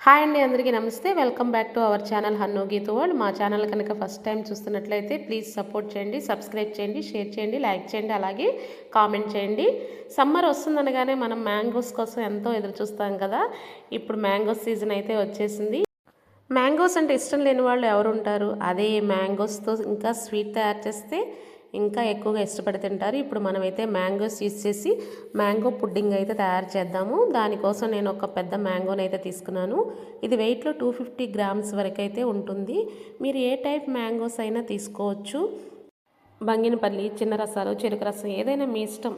Hi అండి అందరికీ నమస్తే. Welcome back to our channel హన్నో Geetha world. మా ఛానల్ కనుక ఫస్ట్ టైం చూస్తున్నట్లయితే ప్లీజ్ సపోర్ట్ చేయండి సబ్స్క్రైబ్ చేయండి షేర్ చేయండి లైక్ చేయండి అలాగే కామెంట్ చేయండి. సమ్మర్ వస్తుందనగానే మనం మ్యాంగోస్ కోసం ఎంతో ఎదురు చూస్తాం కదా. ఇప్పుడు మ్యాంగోస్ సీజన్ అయితే వచ్చేసింది. మ్యాంగోస్ అంటే ఇష్టం లేని వాళ్ళు ఎవరు ఉంటారు? అదే మ్యాంగోస్తో ఇంకా స్వీట్ తయారు చేస్తే ఇంకా ఎక్కువగా ఇష్టపడి తింటారు. ఇప్పుడు మనమైతే మ్యాంగోస్ యూజ్ చేసి మ్యాంగో పుడ్డింగ్ అయితే తయారు చేద్దాము. దానికోసం నేను ఒక పెద్ద మ్యాంగోని అయితే తీసుకున్నాను. ఇది వెయిట్లో టూ ఫిఫ్టీ గ్రామ్స్ వరకు అయితే ఉంటుంది. మీరు ఏ టైప్ మ్యాంగోస్ అయినా తీసుకోవచ్చు. బంగినపల్లి చిన్న రసాలు చెరుకు రసం ఏదైనా మీ ఇష్టం.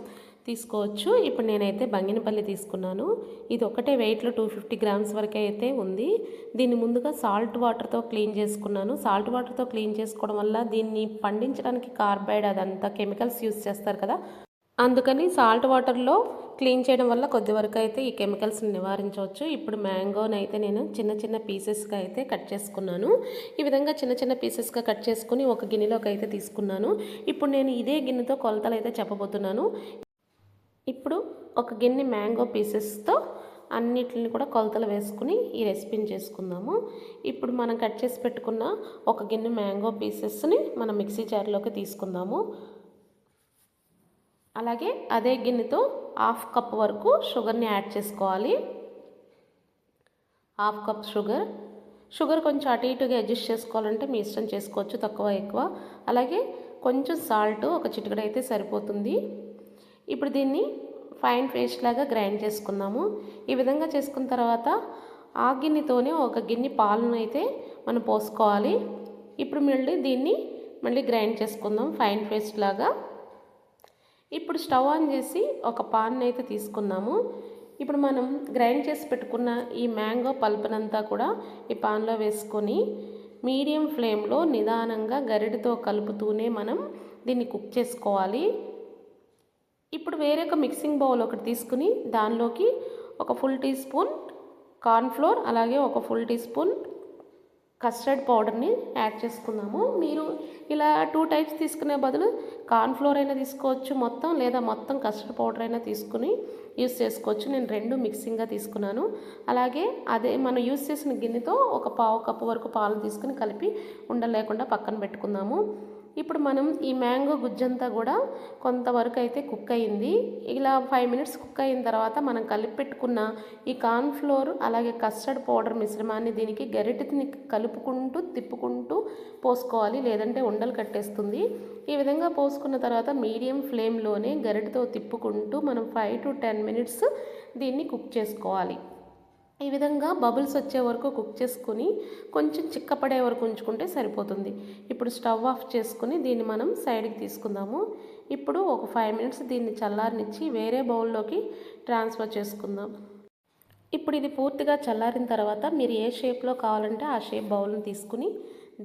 తీసుకోవచ్చు. ఇప్పుడు నేనైతే బంగినపల్లి తీసుకున్నాను. ఇది ఒకటే వెయిట్లో టూ ఫిఫ్టీ గ్రామ్స్ వరకు అయితే ఉంది. దీన్ని ముందుగా సాల్ట్ వాటర్తో క్లీన్ చేసుకున్నాను. సాల్ట్ వాటర్తో క్లీన్ చేసుకోవడం వల్ల దీన్ని పండించడానికి కార్బైడ్ అదంతా కెమికల్స్ యూస్ చేస్తారు కదా. అందుకని సాల్ట్ వాటర్లో క్లీన్ చేయడం వల్ల కొద్ది వరకు అయితే ఈ కెమికల్స్ని నివారించవచ్చు. ఇప్పుడు మ్యాంగోని అయితే నేను చిన్న చిన్న పీసెస్గా అయితే కట్ చేసుకున్నాను. ఈ విధంగా చిన్న చిన్న పీసెస్గా కట్ చేసుకుని ఒక గిన్నెలోకి అయితే తీసుకున్నాను. ఇప్పుడు నేను ఇదే గిన్నెతో కొలతలు అయితే చెప్పబోతున్నాను. ఇప్పుడు ఒక గిన్నె మ్యాంగో పీసెస్తో అన్నిటిని కూడా కొలతలు వేసుకుని ఈ రెసిపీని చేసుకుందాము. ఇప్పుడు మనం కట్ చేసి పెట్టుకున్న ఒక గిన్నె మ్యాంగో పీసెస్ని మనం మిక్సీ జార్లోకి తీసుకుందాము. అలాగే అదే గిన్నెతో హాఫ్ కప్ వరకు షుగర్ని యాడ్ చేసుకోవాలి. Half cup sugar. షుగర్ కొంచెం అటు ఇటుగా అడ్జస్ట్ చేసుకోవాలంటే మీ ఇష్టం చేసుకోవచ్చు తక్కువ ఎక్కువ. అలాగే కొంచెం సాల్ట్ ఒక చిటికడైతే అయితే సరిపోతుంది. ఇప్పుడు దీన్ని ఫైన్ పేస్ట్ లాగా గ్రైండ్ చేసుకుందాము. ఈ విధంగా చేసుకున్న తర్వాత ఆ గిన్నెతోనే ఒక గిన్నె పాలను అయితే మనం పోసుకోవాలి. ఇప్పుడు మళ్ళీ దీన్ని మళ్ళీ గ్రైండ్ చేసుకుందాం ఫైన్ పేస్ట్ లాగా. ఇప్పుడు స్టవ్ ఆన్ చేసి ఒక పాన్ అయితే తీసుకున్నాము ఇప్పుడు మనం గ్రైండ్ చేసి పెట్టుకున్న ఈ మ్యాంగో పల్పునంతా కూడా ఈ పాన్లో వేసుకొని మీడియం ఫ్లేమ్లో నిదానంగా గరిటతో కలుపుతూనే మనం దీన్ని కుక్ చేసుకోవాలి. ఇప్పుడు వేరే ఒక మిక్సింగ్ బౌల్ ఒకటి తీసుకుని దానిలోకి ఒక ఫుల్ టీ స్పూన్ కార్న్ఫ్లోర్ అలాగే ఒక ఫుల్ టీ స్పూన్ కస్టర్డ్ పౌడర్ని యాడ్ చేసుకుందాము. మీరు ఇలా టూ టైప్స్ తీసుకునే బదులు కార్న్ఫ్లోర్ అయినా తీసుకోవచ్చు మొత్తం లేదా మొత్తం కస్టర్డ్ పౌడర్ అయినా తీసుకుని యూస్ చేసుకోవచ్చు. నేను రెండు మిక్సింగ్గా తీసుకున్నాను. అలాగే అదే మనం యూస్ చేసిన గిన్నెతో ఒక పావు కప్పు వరకు పాలు తీసుకుని కలిపి ఉండలేకుండా పక్కన పెట్టుకుందాము. ఇప్పుడు మనం ఈ మ్యాంగో గుజ్జంతా కూడా కొంతవరకు అయితే కుక్ అయింది. ఇలా ఫైవ్ మినిట్స్ కుక్ అయిన తర్వాత మనం కలిపి పెట్టుకున్న ఈ కార్న్ఫ్లోర్ అలాగే కస్టర్డ్ పౌడర్ మిశ్రమాన్ని దీనికి గరిటెని కలుపుకుంటూ తిప్పుకుంటూ పోసుకోవాలి. లేదంటే ఉండలు కట్టేస్తుంది. ఈ విధంగా పోసుకున్న తర్వాత మీడియం ఫ్లేమ్లోనే గరిటతో తిప్పుకుంటూ మనం ఫైవ్ టు టెన్ మినిట్స్ దీన్ని కుక్ చేసుకోవాలి. ఈ విధంగా బబుల్స్ వచ్చే వరకు కుక్ చేసుకుని కొంచెం చిక్కపడే వరకు ఉంచుకుంటే సరిపోతుంది. ఇప్పుడు స్టవ్ ఆఫ్ చేసుకుని దీన్ని మనం సైడ్కి తీసుకుందాము. ఇప్పుడు ఒక ఫైవ్ మినిట్స్ దీన్ని చల్లారనిచ్చి వేరే బౌల్లోకి ట్రాన్స్ఫర్ చేసుకుందాం. ఇప్పుడు ఇది పూర్తిగా చల్లారిన తర్వాత మీరు ఏ షేప్లో కావాలంటే ఆ షేప్ బౌల్ని తీసుకుని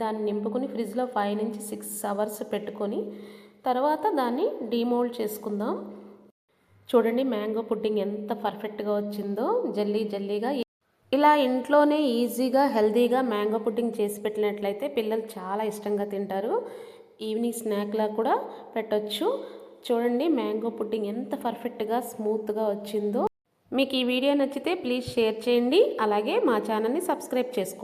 దాన్ని నింపుకుని ఫ్రిడ్జ్లో ఫైవ్ నుంచి సిక్స్ అవర్స్ పెట్టుకొని తర్వాత దాన్ని డీమోల్డ్ చేసుకుందాం. చూడండి మ్యాంగో పుడ్డింగ్ ఎంత పర్ఫెక్ట్గా వచ్చిందో. జల్లీ జల్లీగా ఇలా ఇంట్లోనే ఈజీగా హెల్తీగా మ్యాంగో పుడ్డింగ్ చేసి పెట్టినట్లయితే పిల్లలు చాలా ఇష్టంగా తింటారు. ఈవినింగ్ స్నాక్లా కూడా పెట్టొచ్చు. చూడండి మ్యాంగో పుడ్డింగ్ ఎంత పర్ఫెక్ట్గా స్మూత్గా వచ్చిందో. మీకు ఈ వీడియో నచ్చితే ప్లీజ్ షేర్ చేయండి. అలాగే మా ఛానల్ని సబ్స్క్రైబ్ చేసుకోండి.